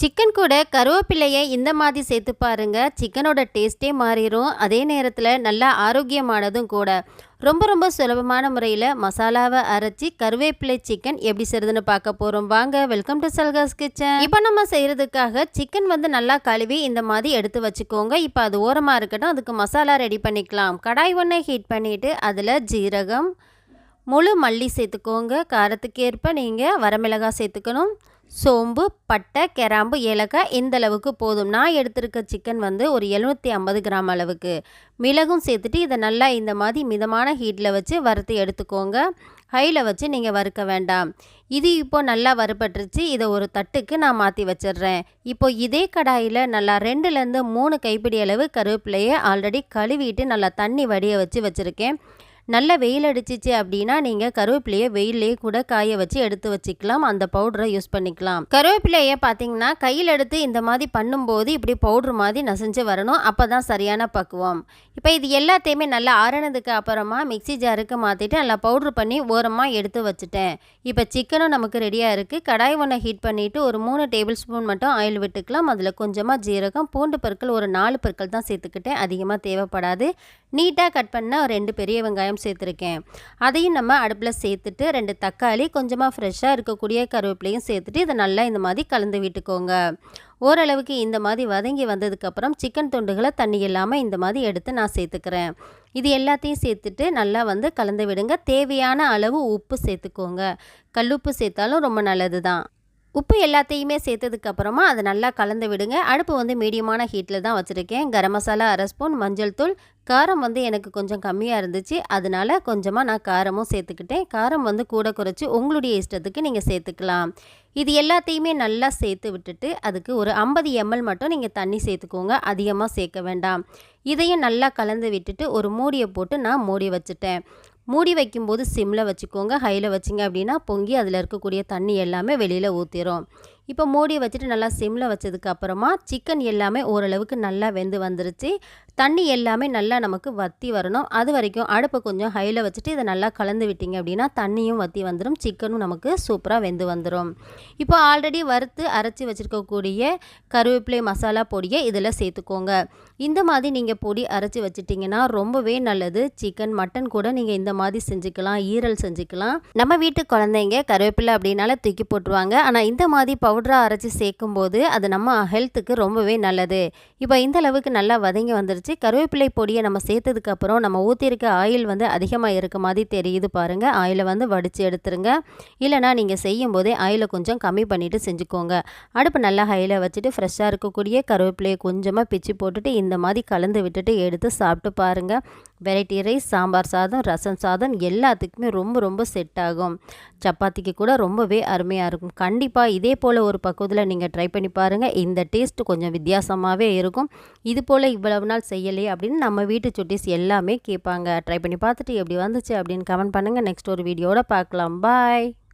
Chicken கூட கருவேப்பிலையை இந்த மாதிரி சேர்த்து பாருங்கள் சிக்கனோட டேஸ்ட்டே மாறிடும் அதே நேரத்தில் நல்லா ஆரோக்கியமானதும் கூட. ரொம்ப ரொம்ப சுலபமான முறையில் மசாலாவை அரைச்சி கருவேப்பிலை சிக்கன் எப்படி செய்யறதுன்னு பார்க்க போகிறோம் வாங்க வெல்கம் டு சல்காஸ் கிச்சன் இப்போ நம்ம செய்கிறதுக்காக சிக்கன் வந்து நல்லா கழுவி இந்த மாதிரி எடுத்து வச்சுக்கோங்க. இப்போ அது ஓரமாக இருக்கட்டும். அதுக்கு மசாலா ரெடி பண்ணிக்கலாம். கடாய் ஒன்றை ஹீட் பண்ணிவிட்டு அதில் ஜீரகம் முழு மல்லி சேர்த்துக்கோங்க. காரத்துக்கு ஏற்ப நீங்கள் வரமிளகாய் சேர்த்துக்கணும். சோம்பு பட்டை கிராம்பு ஏலக்காய் இந்த அளவுக்கு போதும்? நான் எடுத்திருக்க சிக்கன் வந்து ஒரு எழுநூற்றி ஐம்பது கிராம் அளவுக்கு. மிளகும் சேர்த்துட்டு இதை நல்லா இந்த மாதிரி மிதமான ஹீட்டில் வச்சு வறுத்து எடுத்துக்கோங்க. ஹையில் வச்சு நீங்கள் வறுக்க வேண்டாம். இது இப்போ நல்லா வறுபட்டுருச்சு. இதை ஒரு தட்டுக்கு நான் மாற்றி வச்சிடுறேன். இப்போ இதே கடாயில் நல்லா ரெண்டுலேருந்து மூணு கைப்பிடி அளவு கருவேப்பிலையை ஆல்ரெடி கழுவிட்டு நல்லா தண்ணி வடிய வச்சு வச்சுருக்கேன். நல்ல வெயில் அடிச்சிச்சு அப்படின்னா நீங்கள் கருவேப்பிலையை வெயிலே கூட காய வச்சு எடுத்து வச்சுக்கலாம். அந்த பவுடரை யூஸ் பண்ணிக்கலாம். கருவேப்பிலையை பார்த்தீங்கன்னா கையில் எடுத்து இந்த மாதிரி பண்ணும்போது இப்படி பவுட்ரு மாதிரி நசைஞ்சு வரணும். அப்போ தான் சரியான பக்குவம். இப்போ இது எல்லாத்தையுமே நல்லா ஆறினதுக்கு அப்புறமா மிக்சி ஜாருக்கு மாற்றிட்டு நல்லா பவுட்ரு பண்ணி ஓரமாக எடுத்து வச்சுட்டேன். இப்போ சிக்கனும் நமக்கு ரெடியாக இருக்குது கடாய் ஒன்றை ஹீட் பண்ணிவிட்டு ஒரு மூணு டேபிள் ஸ்பூன் மட்டும் ஆயில் விட்டுக்கலாம். அதில் கொஞ்சமாக ஜீரகம் பூண்டு பற்கள் ஒரு நாலு பற்கள் தான் சேர்த்துக்கிட்டேன். அதிகமாக தேவைப்படாது. நீட்டாக கட் பண்ண ரெண்டு பெரிய வெங்காயம் சேர்த்துருக்கேன். அதையும் நம்ம அடுப்பில் சேர்த்துட்டு ரெண்டு தக்காளி கொஞ்சமாக ஃப்ரெஷ்ஷாக இருக்கக்கூடிய கருவேப்பிலையும் சேர்த்துட்டு இதை நல்லா இந்த மாதிரி கலந்து விட்டுக்கோங்க. ஓரளவுக்கு இந்த மாதிரி வதங்கி வந்ததுக்கப்புறம் சிக்கன் துண்டுகளை தண்ணி இல்லாமல் இந்த மாதிரி எடுத்து நான் சேர்த்துக்கிறேன். இது எல்லாத்தையும் சேர்த்துட்டு நல்லா வந்து கலந்து விடுங்க. தேவையான அளவு உப்பு சேர்த்துக்கோங்க. கல்லுப்பு சேர்த்தாலும் ரொம்ப நல்லது தான் உப்பு எல்லாத்தையுமே சேர்த்ததுக்கப்புறமா அதை நல்லா கலந்து விடுங்க. அடுப்பு வந்து மீடியமான ஹீட்டில் தான் வச்சுருக்கேன். கரம் மசாலா அரை ஸ்பூன் மஞ்சள் தூள். காரம் வந்து எனக்கு கொஞ்சம் கம்மியாக இருந்துச்சு. அதனால் கொஞ்சமாக நான் காரமும் சேர்த்துக்கிட்டேன். காரம் வந்து கூட குறைச்சி உங்களுடைய இஷ்டத்துக்கு நீங்கள் சேர்த்துக்கலாம். இது எல்லாத்தையுமே நல்லா சேர்த்து விட்டுட்டு அதுக்கு ஒரு ஐம்பது எம்எல் மட்டும் நீங்கள் தண்ணி சேர்த்துக்கோங்க. அதிகமாக சேர்க்க வேண்டாம். இதையும் நல்லா கலந்து விட்டுட்டு ஒரு மூடியை போட்டு நான் மூடி வச்சுட்டேன். மூடி வைக்கும்போது சிம்மில் வச்சுக்கோங்க ஹையில் வச்சிங்க அப்படின்னா பொங்கி அதில் இருக்கக்கூடிய தண்ணி எல்லாமே வெளியில் ஊற்றிடும் இப்போ மூடி வச்சுட்டு நல்லா சிம்மில் வச்சதுக்கப்புறமா சிக்கன் எல்லாமே ஓரளவுக்கு நல்லா வெந்து வந்துருச்சு. தண்ணி எல்லாமே நல்லா நமக்கு வத்தி வரணும். அது வரைக்கும் அடுப்பை கொஞ்சம் ஹையில் வச்சுட்டு இதை நல்லா கலந்து விட்டிங்க அப்படின்னா தண்ணியும் வற்றி வந்துடும் சிக்கனும் நமக்கு சூப்பராக வெந்து வந்துடும் இப்போ ஆல்ரெடி வறுத்து அரைச்சி வச்சுருக்கக்கூடிய கருவேப்பிலை மசாலா பொடியை இதில் சேர்த்துக்கோங்க. இந்த மாதிரி நீங்கள் பொடி அரைச்சி வச்சுட்டிங்கன்னா ரொம்பவே நல்லது. சிக்கன் மட்டன் கூட நீங்கள் இந்த மாதிரி செஞ்சுக்கலாம் ஈரல் செஞ்சுக்கலாம். நம்ம வீட்டு குழந்தைங்க கருவேப்பிலை அப்படின்னால தூக்கி போட்டுருவாங்க. ஆனால் இந்த மாதிரி பவுடராக அரைச்சி சேர்க்கும்போது அது நம்ம ஹெல்த்துக்கு ரொம்பவே நல்லது. இப்போ இந்த அளவுக்கு நல்லா வதங்கி வந்துருச்சு. கருவேப்பிலை பொடியை நம்ம சேர்த்ததுக்கப்புறம் நம்ம ஊற்றிருக்க ஆயில் வந்து அதிகமாக இருக்க மாதிரி தெரியுது பாருங்கள் ஆயிலை வந்து வடித்து எடுத்துருங்க. இல்லைனா நீங்கள் செய்யும் போதே ஆயிலை கொஞ்சம் கம்மி பண்ணிவிட்டு செஞ்சுக்கோங்க. அடுப்பு நல்லா ஹையில் வச்சுட்டு ஃப்ரெஷ்ஷாக இருக்கக்கூடிய கருவேப்பிலையை கொஞ்சமாக பிச்சு போட்டுட்டு இந்த மாதிரி கலந்து விட்டுட்டு எடுத்து சாப்பிட்டு பாருங்கள் வெரைட்டி ரைஸ் சாம்பார் சாதம் ரசம் சாதம் எல்லாத்துக்குமே ரொம்ப ரொம்ப செட் ஆகும். சப்பாத்திக்கு கூட ரொம்பவே அருமையாக இருக்கும். கண்டிப்பாக இதே போல் ஒரு பக்குவத்தில் நீங்கள் ட்ரை பண்ணி பாருங்கள் இந்த டேஸ்ட் கொஞ்சம் வித்தியாசமாகவே இருக்கும். இது போல் இவ்வளவு நாள் செய்யலையே அப்படின்னு நம்ம வீட்டு சுட்டிஸ் எல்லாமே கேட்பாங்க. ட்ரை பண்ணி பார்த்துட்டு எப்படி வந்துச்சு அப்படின்னு கமெண்ட் பண்ணுங்கள் நெக்ஸ்ட் ஒரு வீடியோட பார்க்கலாம். பாய்